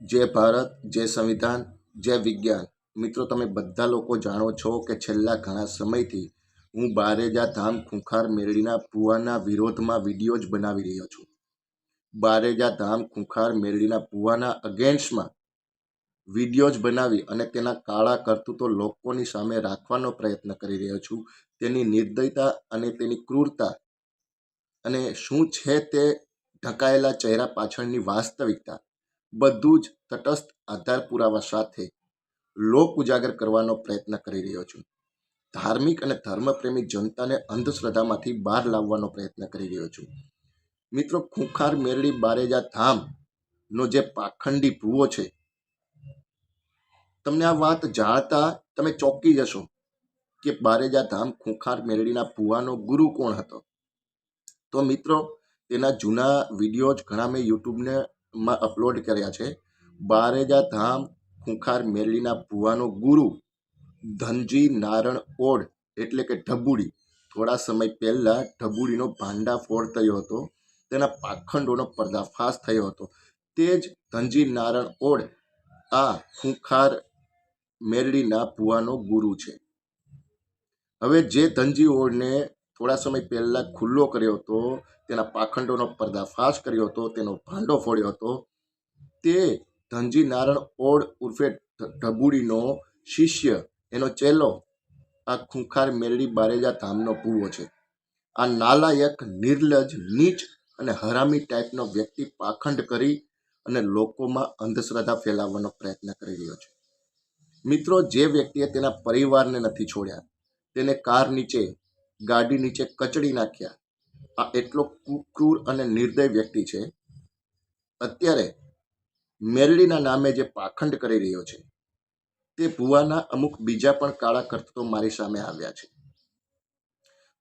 જય ભારત, જય સંવિધાન, જય વિજ્ઞાન. મિત્રો, તમે બધા લોકો જાણો છો કે છેલ્લા ઘણા સમયથી હું બારેજા ધામ ખૂંખાર મેરડીના પુવાના વિરોધમાં વીડિયો જ બનાવી રહ્યો છું. બારેજા ધામ ખૂંખાર મેરડીના પુવાના અગેન્સ્ટમાં વીડિયો જ બનાવી અને તેના કાળા કરતૂતો લોકોની સામે રાખવાનો પ્રયત્ન કરી રહ્યો છું. તેની નિર્દયતા અને તેની ક્રૂરતા અને શું છે તે ઢકાયેલા ચહેરા પાછળની વાસ્તવિકતા બધું જ તટસ્થ આધાર પુરાવા સાથે લોક ઉજાગર કરવાનો પ્રયત્ન કરી રહ્યો છું. ધાર્મિક અને ધર્મપ્રેમી જનતાને અંધશ્રદ્ધામાંથી બહાર લાવવાનો પ્રયત્ન કરી રહ્યો છું. મિત્રો, ખૂંખાર મેરડી બારેજા ધામનો જે પાખંડી ભૂવો છે, તમને આ વાત જાણતા તમે ચોંકી જશો કે બારેજા ધામ ખૂંખાર મેરડીના ભુવાનો ગુરુ કોણ હતો? તો મિત્રો, તેના જૂના વીડિયો જ ઘણા મેં યુટ્યુબને માં અપલોડ કર્યા છે. બારેજા ધામ ખૂંખાર મેરડીના ભુવાનો ગુરુ ધનજી નારણ ઓડ એટલે કે ઢબુડી. થોડા સમય પહેલાં ઢબુડીનો ભાંડાફોડ થયો હતો. તેના પાખંડોનો પર્દાફાશ થયો હતો. તે જ ધનજી નારણ ઓડ આ ખૂંખાર મેરડીના ભુવાનો ગુરુ છે. હવે જે ધનજી ઓડને થોડા સમય પહેલાં ખુલ્લો કર્યો હતો તેના પાખંડોનો પર્દાફાશ કર્યો હતો, તેનો ભાંડો ફોડ્યો હતો. તે ધનજી નારણ ઓડ ઉર્ફે ઢબુડીનો શિષ્ય. એનો ચેલો આ ખૂંખાર મેરડી બારેજા ધામનો ભૂવો છે. આ નાલાયક, નિર્લજ, નીચ અને હરામી ટાઈપનો વ્યક્તિ પાખંડ કરી અને લોકોમાં અંધશ્રદ્ધા ફેલાવવાનો પ્રયત્ન કરી રહ્યો છે. મિત્રો, જે વ્યક્તિએ તેના પરિવારને નથી છોડ્યા, તેને કાર નીચે, ગાડી નીચે કચડી નાખ્યા આ એટલો ક્રૂર અને નિર્દય વ્યક્તિ છે. અત્યારે મેરડીના નામે જે પાખંડ કરી રહ્યો છે, તે ભુવાના અમુક બીજા પણ કાળા કરતો મારી સામે આવ્યા છે.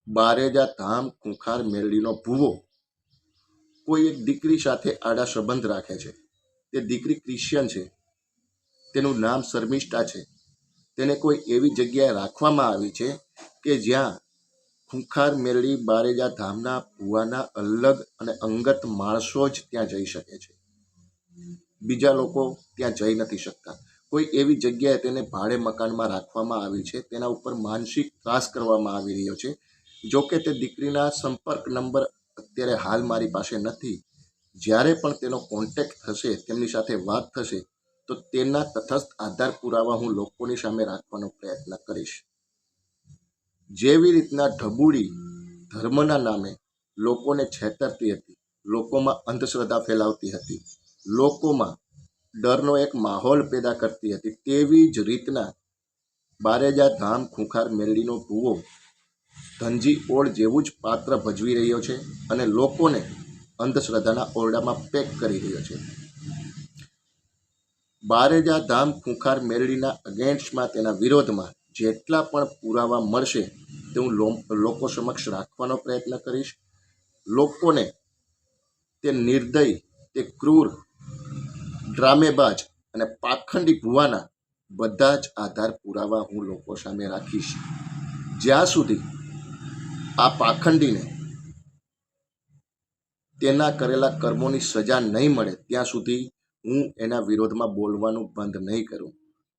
બારેજા ધામ ખૂંખાર મેરડીનો ભુવો કોઈ એક દીકરી સાથે આડા સંબંધ રાખે છે. તે દીકરી ક્રિશ્ચિયન છે. તેનું નામ શર્મિષ્ઠા છે. તેને કોઈ એવી જગ્યાએ રાખવામાં આવી છે કે જ્યાં ખૂંખાર મેરડી બારેજા ધામના ભુવાના અલગ અને અંગત માણસો જ ત્યાં જઈ શકે છે. બીજા લોકો ત્યાં જઈ નથી શકતા. કોઈ એવી જગ્યાએ તેને ભાડે મકાનમાં રાખવામાં આવી છે, તેના ઉપર માનસિક ત્રાસ કરવામાં આવી રહ્યો છે. જો કે તે દીકરીના સંપર્ક નંબર અત્યારે હાલ મારી પાસે નથી. જ્યારે પણ તેનો કોન્ટેક્ટ થશે, તેમની સાથે વાત થશે, તો તેના તથસ્થ આધાર પુરાવા હું લોકોની સામે રાખવાનો પ્રયત્ન કરીશ. જેવી રીતના ઢબુડી ધર્મના નામે લોકોને છેતરતી હતી. લોકોમાં અંધશ્રદ્ધા ફેલાવતી હતી. લોકોમાં ડરનો એક માહોલ પેદા કરતી હતી. તેવી જ રીતના બારેજા ધામ ખૂંખાર મેરડીનો ભૂવો ધનજી ઓળ જેવું જ પાત્ર ભજવી રહ્યો છે અને લોકોને અંધશ્રદ્ધાના ઓરડામાં પેક કરી રહ્યો છે. બારેજા ધામ ખૂંખાર મેરડીના અગેન્સ્ટમાં તેના વિરોધમાં જેટલા પણ પુરાવા મળશે તે હું લોકો સમક્ષ રાખવાનો પ્રયત્ન કરીશ. લોકોને તે નિર્દય, તે ક્રૂર, ડ્રામેબાજ અને પાખંડી ભુવાના બધા જ આધાર પુરાવા હું લોકો સામે રાખીશ. જ્યાં સુધી આ પાખંડીને તેના કરેલા કર્મોની સજા નહીં મળે, ત્યાં સુધી હું એના વિરોધમાં બોલવાનું બંધ નહીં કરું.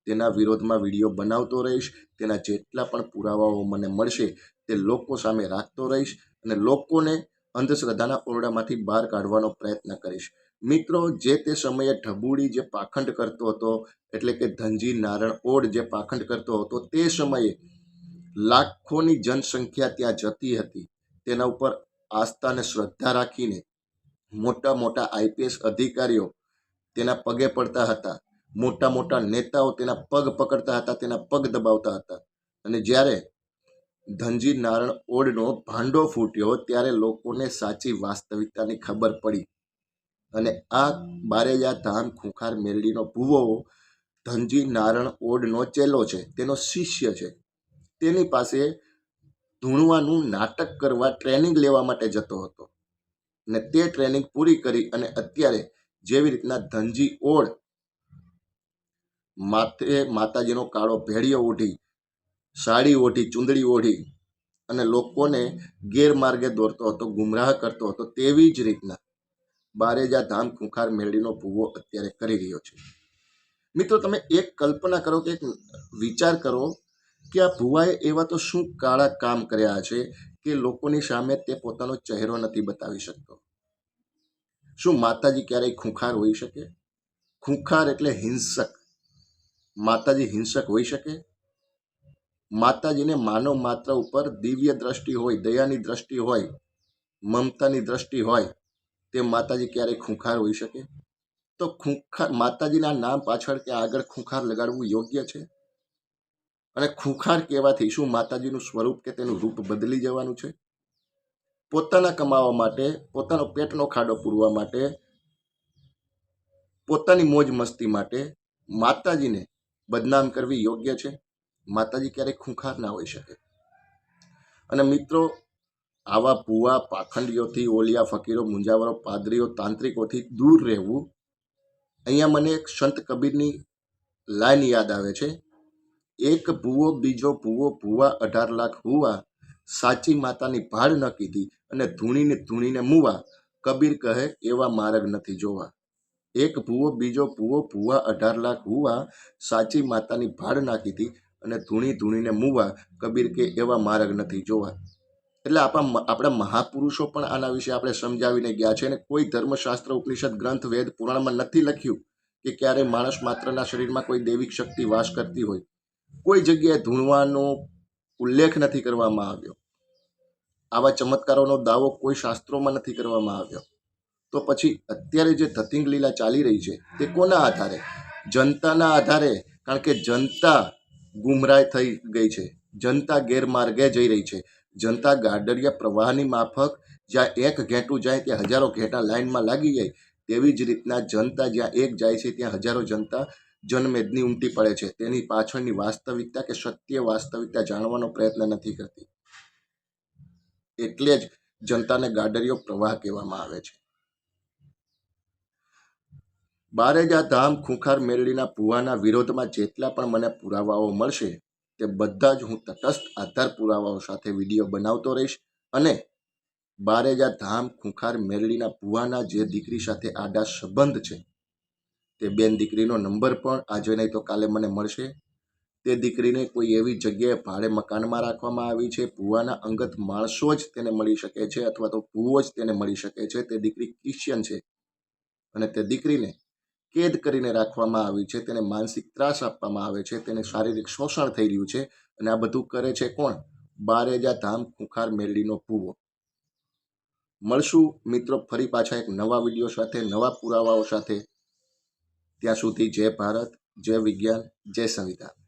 તેના વિરોધમાં વીડિયો બનાવતો રહીશ, તેના જેટલા પણ પુરાવાઓ મને મળશે તે લોકો સામે રાખતો રહીશ અને લોકોને અંધશ્રદ્ધાના ઓરડામાંથી બહાર કાઢવાનો પ્રયત્ન કરીશ. મિત્રો, જે તે સમયે ઢબુડી જે પાખંડ કરતો હતો, એટલે કે ધનજી નારણ ઓડ જે પાખંડ કરતો હતો, તે સમયે લાખોની જનસંખ્યા ત્યાં જતી હતી. તેના ઉપર આસ્થા અને શ્રદ્ધા રાખીને મોટા મોટા આઈપીએસ અધિકારીઓ તેના પગે પડતા હતા. મોટા મોટા નેતાઓ તેના પગ પકડતા હતા, તેના પગ દબાવતા હતા. અને જ્યારે ધનજી નારણ ઓડનો ભાંડો ફૂટ્યો ત્યારે લોકોને સાચી વાસ્તવિકતાની ખબર પડી. અને આ બારેજા ધામ ખુંખાર મેરડીનો ભૂવો ધનજી નારણ ઓડનો ચેલો છે, તેનો શિષ્ય છે. તેની પાસે ધૂણવાનું નાટક કરવા ટ્રેનિંગ લેવા માટે જતો હતો. અને તે ટ્રેનિંગ પૂરી કરી અને અત્યારે જેવી રીતના ધનજી ઓડ માથે માતાજીનો કાળો ભેળીયો ઓઢી, સાડી ઓઢી, ચૂંદડી ઓઢી અને લોકોને ગેરમાર્ગે દોરતો હતો, ગુમરાહ કરતો હતો તેવી જ રીતના બારેજા ધામ ખુંખાર મેળીનો ભૂવો અત્યારે કરી રહ્યો છે. મિત્રો, તમે એક કલ્પના કરો કે એક વિચાર કરો કે આ ભુવાએ એવા તો શું કાળા કામ કર્યા છે કે લોકોની સામે તે પોતાનો ચહેરો નથી બતાવી શકતો? શું માતાજી ક્યારેય ખૂંખાર હોઈ શકે? ખૂંખાર એટલે હિંસક. માતાજી હિંસક હોઈ શકે? માતાજીને માનવ માત્ર ઉપર દિવ્ય દ્રષ્ટિ હોય, દયાની દ્રષ્ટિ હોય, મમતાની દ્રષ્ટિ હોય, તે માતાજી ક્યારેય ખૂંખાર હોઈ શકે? તો ખૂંખાર, માતાજીના નામ પાછળ કે આગળ ખૂંખાર લગાડવું યોગ્ય છે? અને ખૂંખાર કહેવાથી શું માતાજીનું સ્વરૂપ કે તેનું રૂપ બદલી જવાનું છે? પોતાના કમાવા માટે, પોતાનો પેટનો ખાડો પૂરવા માટે, પોતાની મોજ મસ્તી માટે માતાજીને બદનામ કરવી યોગ્ય છે? માતાજી ક્યારેય ખૂંખાર ના હોઈ શકે. અને મિત્રો, આવા ભૂવા, પાખંડીઓથી ઓલિયા, ફકીરો, મુંજાવરો, પાદરીઓ, તાંત્રિકોથી દૂર રહેવું, અહીંયા મને એક સંત કબીરની લાઈન યાદ આવે છે. એક ભૂવો, બીજો ભૂવો, ભૂવા, અઢાર લાખ હુવા, સાચી માતાની ભાડ ન કીધી અને ધૂણીને ધૂણીને મુવા. કબીર કહે, એવા માર્ગ નથી જોવા. એક ભૂવો, બીજો ભૂવો, ભૂવા અઢાર લાખ હુવા સાચી માતાની ભાડ નાખી હતી અને ધૂણી ધૂણીને મુવા, કબીર કે એવા માર્ગ નથી જોવા. એટલે આપણા આપણા મહાપુરુષો પણ આના વિશે આપણે સમજાવીને ગયા છે અને કોઈ ધર્મશાસ્ત્ર, ઉપનિષદ, ગ્રંથ, વેદ, પુરાણમાં નથી લખ્યું કે ક્યારે માણસ માત્રના શરીરમાં કોઈ દૈવિક શક્તિ વાસ કરતી હોય. કોઈ જગ્યાએ ધૂણવાનો ઉલ્લેખ નથી કરવામાં આવ્યો. આવા ચમત્કારોનો દાવો કોઈ શાસ્ત્રોમાં નથી કરવામાં આવ્યો. તો પછી અત્યારે જે ધતિંગ લીલા ચાલી રહી છે, તે કોના આધારે? જનતાના આધારે, કારણ કે જનતા ગુમરાહ થઈ ગઈ છે. જનતા ગેરમાર્ગે જઈ રહી છે. જનતા ગાડરિયા પ્રવાહની માફક જ્યાં એક ઘેટું જાય, ત્યાં હજારો ઘેટા લાઈનમાં લાગી જાય, તેવી જ રીતના જનતા જ્યાં એક જાય છે, ત્યાં હજારો જનતા જનમેદની ઉમટી પડે છે. તેની પાછળની વાસ્તવિકતા કે સત્ય વાસ્તવિકતા જાણવાનો પ્રયત્ન નથી કરતી. એટલે જ જનતાને ગાડરિયો પ્રવાહ કહેવામાં આવે છે. બારેજા ધામ ખૂંખાર મેળડીના પુવાના વિરોધમાં જેટલા પણ મને પુરાવાઓ મળશે, તે બધા જ હું તટસ્થ આધાર પુરાવાઓ સાથે વીડિયો બનાવતો રહીશ અને બારેજા ધામ ખૂંખાર મેરડીના પુવાના જે દીકરી સાથે આડા સંબંધ છે, તે બેન દીકરીનો નંબર પણ આજે નહીં તો કાલે મને મળશે. તે દીકરીને કોઈ એવી જગ્યાએ ભાડે મકાનમાં રાખવામાં આવી છે, પુવાના અંગત માણસો જ તેને મળી શકે છે અથવા તો ભુવો જ તેને મળી શકે છે. તે દીકરી ક્રિશ્ચિયન છે અને તે દીકરીને કેદ કરીને રાખવામાં આવી છે, તેને માનસિક ત્રાસ આપવામાં આવે છે, તેને શારીરિક શોષણ થઈ રહ્યું છે અને આ બધું કરે છે કોણ? બારેજા ધામ ખુંખાર મેરડીનો ભૂવો મળશું મિત્રો ફરી પાછા એક નવા વીડિયો સાથે, નવા પુરાવાઓ સાથે. ત્યાં સુધી જય ભારત, જય વિજ્ઞાન, જય સંવિધાન.